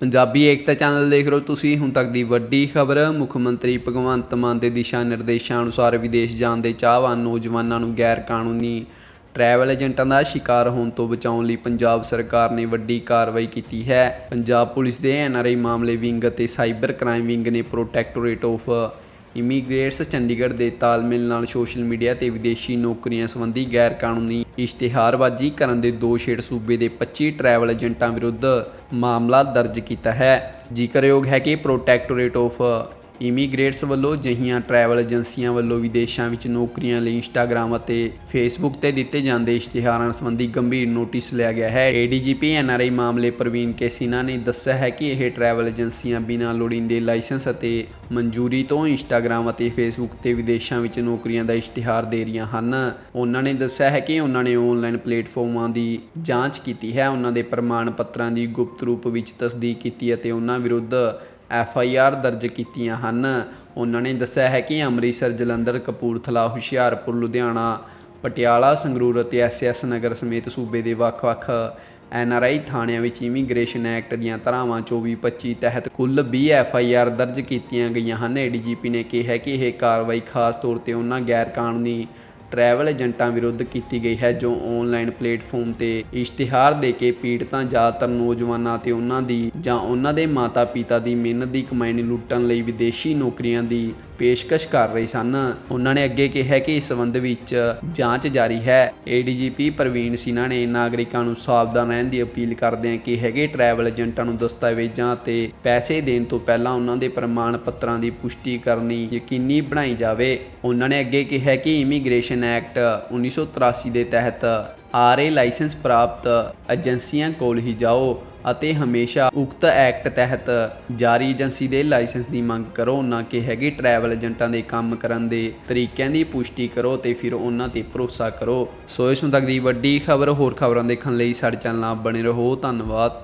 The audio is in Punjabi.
ਪੰਜਾਬੀ ਏਕਤਾ ਚੈਨਲ ਦੇਖ ਰਹੇ ਹੋ ਤੁਸੀਂ। ਹੁਣ ਤੱਕ ਦੀ ਵੱਡੀ ਖਬਰ, ਮੁੱਖ ਮੰਤਰੀ ਭਗਵੰਤ ਮਾਨ ਦੇ ਦਿਸ਼ਾ ਨਿਰਦੇਸ਼ਾਂ ਅਨੁਸਾਰ ਵਿਦੇਸ਼ ਜਾਣ ਦੇ ਚਾਹਵਾਨ ਨੌਜਵਾਨਾਂ ਨੂੰ ਗੈਰ ਕਾਨੂੰਨੀ ਟਰੈਵਲ ਏਜੰਟਾਂ ਦਾ ਸ਼ਿਕਾਰ ਹੋਣ ਤੋਂ ਬਚਾਉਣ ਲਈ ਪੰਜਾਬ ਸਰਕਾਰ ਨੇ ਵੱਡੀ ਕਾਰਵਾਈ ਕੀਤੀ ਹੈ। ਪੰਜਾਬ ਪੁਲਿਸ ਦੇ ਐਨਆਰਆਈ ਮਾਮਲੇ ਵਿੰਗ ਅਤੇ ਸਾਈਬਰ ਕ੍ਰਾਈਮ ਵਿੰਗ ਨੇ ਪ੍ਰੋਟੈਕਟੋਰੇਟ ਆਫ ਇਮੀਗ੍ਰੇਟਸ ਚੰਡੀਗੜ੍ਹ ਦੇ ਤਾਲਮੇਲ ਨਾਲ ਸੋਸ਼ਲ ਮੀਡੀਆ ਤੇ ਵਿਦੇਸ਼ੀ ਨੌਕਰੀਆਂ ਸੰਬੰਧੀ ਗੈਰ ਕਾਨੂੰਨੀ ਇਸ਼ਤਿਹਾਰਬਾਜ਼ੀ ਕਰਨ ਦੇ ਦੋਸ਼ੇੜ ਸੂਬੇ ਦੇ 25 ਟਰੈਵਲ ਏਜੰਟਾਂ ਵਿਰੁੱਧ ਮਾਮਲਾ ਦਰਜ ਕੀਤਾ ਹੈ। ਜ਼ਿਕਰਯੋਗ ਹੈ ਕਿ ਪ੍ਰੋਟੈਕਟੋਰੇਟ ਆਫ ਇਮੀਗ੍ਰੇਟਸ ਵੱਲੋਂ ਜਹੀਆਂ ਟਰੈਵਲ ਏਜੰਸੀਆਂ ਵੱਲੋਂ ਵਿਦੇਸ਼ਾਂ ਵਿੱਚ ਨੌਕਰੀਆਂ ਲਈ ਇੰਸਟਾਗ੍ਰam ਅਤੇ ਫੇਸਬੁੱਕ ਤੇ ਦਿੱਤੇ ਜਾਂਦੇ ਇਸ਼ਤਿਹਾਰਾਂ ਸੰਬੰਧੀ ਗੰਭੀਰ ਨੋਟਿਸ ਲਿਆ ਗਿਆ ਹੈ। ਏਡੀਜੀਪੀ ਐਨਆਰਆਈ ਮਾਮਲੇ ਪ੍ਰਵੀਨ ਕੇਸੀਨਾ ਨੇ ਦੱਸਿਆ ਹੈ ਕਿ ਇਹ ਟਰੈਵਲ ਏਜੰਸੀਆਂ ਬਿਨਾਂ ਲੋੜੀਂਦੇ ਲਾਇਸੈਂਸ ਅਤੇ ਮਨਜ਼ੂਰੀ ਤੋਂ ਇੰਸਟਾਗ੍ਰam ਅਤੇ ਫੇਸਬੁੱਕ ਤੇ ਵਿਦੇਸ਼ਾਂ ਵਿੱਚ ਨੌਕਰੀਆਂ ਦਾ ਇਸ਼ਤਿਹਾਰ ਦੇ ਰਹੀਆਂ ਹਨ। ਉਹਨਾਂ ਨੇ ਦੱਸਿਆ ਹੈ ਕਿ ਉਹਨਾਂ ਨੇ ਆਨਲਾਈਨ ਪਲੇਟਫਾਰਮਾਂ ਦੀ ਜਾਂਚ ਕੀਤੀ ਹੈ। ਉਹਨਾਂ ਦੇ ਪ੍ਰਮਾਣ ਪੱਤਰਾਂ ਦੀ ਗੁਪਤ ਰੂਪ ਵਿੱਚ ਤਸਦੀਕ ਕੀਤੀ ਅਤੇ ਉਹਨਾਂ ਵਿਰੁੱਧ ਐਫ ਆਈ ਆਰ ਦਰਜ ਕੀਤੀਆਂ ਹਨ। ਉਹਨਾਂ ਨੇ ਦੱਸਿਆ ਹੈ ਕਿ ਅੰਮ੍ਰਿਤਸਰ, ਜਲੰਧਰ, ਕਪੂਰਥਲਾ, ਹੁਸ਼ਿਆਰਪੁਰ, ਲੁਧਿਆਣਾ, ਪਟਿਆਲਾ, ਸੰਗਰੂਰ ਅਤੇ ਐਸ ਐਸ ਨਗਰ ਸਮੇਤ ਸੂਬੇ ਦੇ ਵੱਖ-ਵੱਖ ਐਨ ਆਰ ਆਈ ਥਾਣਿਆਂ ਵਿੱਚ ਇਮੀਗ੍ਰੇਸ਼ਨ ਐਕਟ ਦੀਆਂ ਧਾਰਾਵਾਂ 24-25 ਤਹਿਤ ਕੁੱਲ 20 ਐਫ ਆਈ ਆਰ ਦਰਜ ਕੀਤੀਆਂ ਗਈਆਂ ਹਨ। ਏਡੀਜੀਪੀ ਨੇ ਕਿਹਾ ਕਿ ਇਹ ਕਾਰਵਾਈ ਖਾਸ ਤੌਰ ਤੇ ਉਹਨਾਂ ਗੈਰ ਕਾਨੂੰਨੀ ਟਰੈਵਲ ਏਜੰਟਾਂ ਵਿਰੁੱਧ ਕੀਤੀ ਗਈ ਹੈ, ਜੋ ਆਨਲਾਈਨ ਪਲੇਟਫਾਰਮ ਤੇ ਇਸ਼ਤਿਹਾਰ ਦੇ ਕੇ ਪੀੜਤਾਂ, ਜ਼ਿਆਦਾਤਰ ਨੌਜਵਾਨਾਂ ਤੇ ਉਹਨਾਂ ਦੀ ਜਾਂ ਉਹਨਾਂ ਦੇ ਮਾਤਾ-ਪਿਤਾ ਦੀ ਮਿਹਨਤ ਦੀ ਕਮਾਈ ਨੂੰ ਲੁੱਟਣ ਲਈ ਵਿਦੇਸ਼ੀ ਨੌਕਰੀਆਂ ਦੀ ਪੇਸ਼ਕਸ਼ ਕਰ ਰਹੇ ਸਨ। ਉਹਨਾਂ ਨੇ ਅੱਗੇ ਕਿਹਾ ਕਿ ਇਸ ਸੰਬੰਧ ਵਿੱਚ ਜਾਂਚ ਜਾਰੀ ਹੈ। ਏਡੀਜੀਪੀ ਪ੍ਰਵੀਨ ਸਿਨਹਾ ਨੇ ਨਾਗਰਿਕਾਂ ਨੂੰ ਸਾਵਧਾਨ ਰਹਿਣ ਦੀ ਅਪੀਲ ਕਰਦਿਆਂ ਕਿ ਹੈਗੇ ਟਰੈਵਲ ਏਜੰਟਾਂ ਨੂੰ ਦਸਤਾਵੇਜ਼ਾਂ ਤੇ ਪੈਸੇ ਦੇਣ ਤੋਂ ਪਹਿਲਾਂ ਉਹਨਾਂ ਦੇ ਪ੍ਰਮਾਣ ਪੱਤਰਾਂ ਦੀ ਪੁਸ਼ਟੀ ਕਰਨੀ ਯਕੀਨੀ ਬਣਾਈ ਜਾਵੇ। ਉਹਨਾਂ ਨੇ ਅੱਗੇ ਕਿਹਾ ਕਿ ਇਮੀਗ੍ਰੇਸ਼ਨ ਐਕਟ 1983 ਦੇ ਤਹਿਤ ਆਰਏ ਲਾਇਸੈਂਸ ਪ੍ਰਾਪਤ ਏਜੰਸੀਆਂ ਕੋਲ ਹੀ ਜਾਓ। ਅਤੇ ਹਮੇਸ਼ਾ ਉਕਤ ਐਕਟ ਤਹਿਤ ਜਾਰੀ ਏਜੰਸੀ ਦੇ ਲਾਇਸੈਂਸ ਦੀ ਮੰਗ ਕਰੋ। ਨਾ ਕਿ ਹੈਗੇ ਟਰੈਵਲ ਏਜੰਟਾਂ ਦੇ ਕੰਮ ਕਰਨ ਦੇ ਤਰੀਕਿਆਂ ਦੀ ਪੁਸ਼ਟੀ ਕਰੋ ਤੇ ਫਿਰ ਉਹਨਾਂ ਤੇ ਭਰੋਸਾ ਕਰੋ। ਸੋ ਇਸ ਨੂੰ ਤੱਕ ਦੀ ਵੱਡੀ ਖਬਰ ਹੋਰ ਖਬਰਾਂ ਦੇਖਣ ਲਈ ਸਾਡੇ ਚੈਨਲ ਨਾਲ ਬਣੇ ਰਹੋ। ਧੰਨਵਾਦ।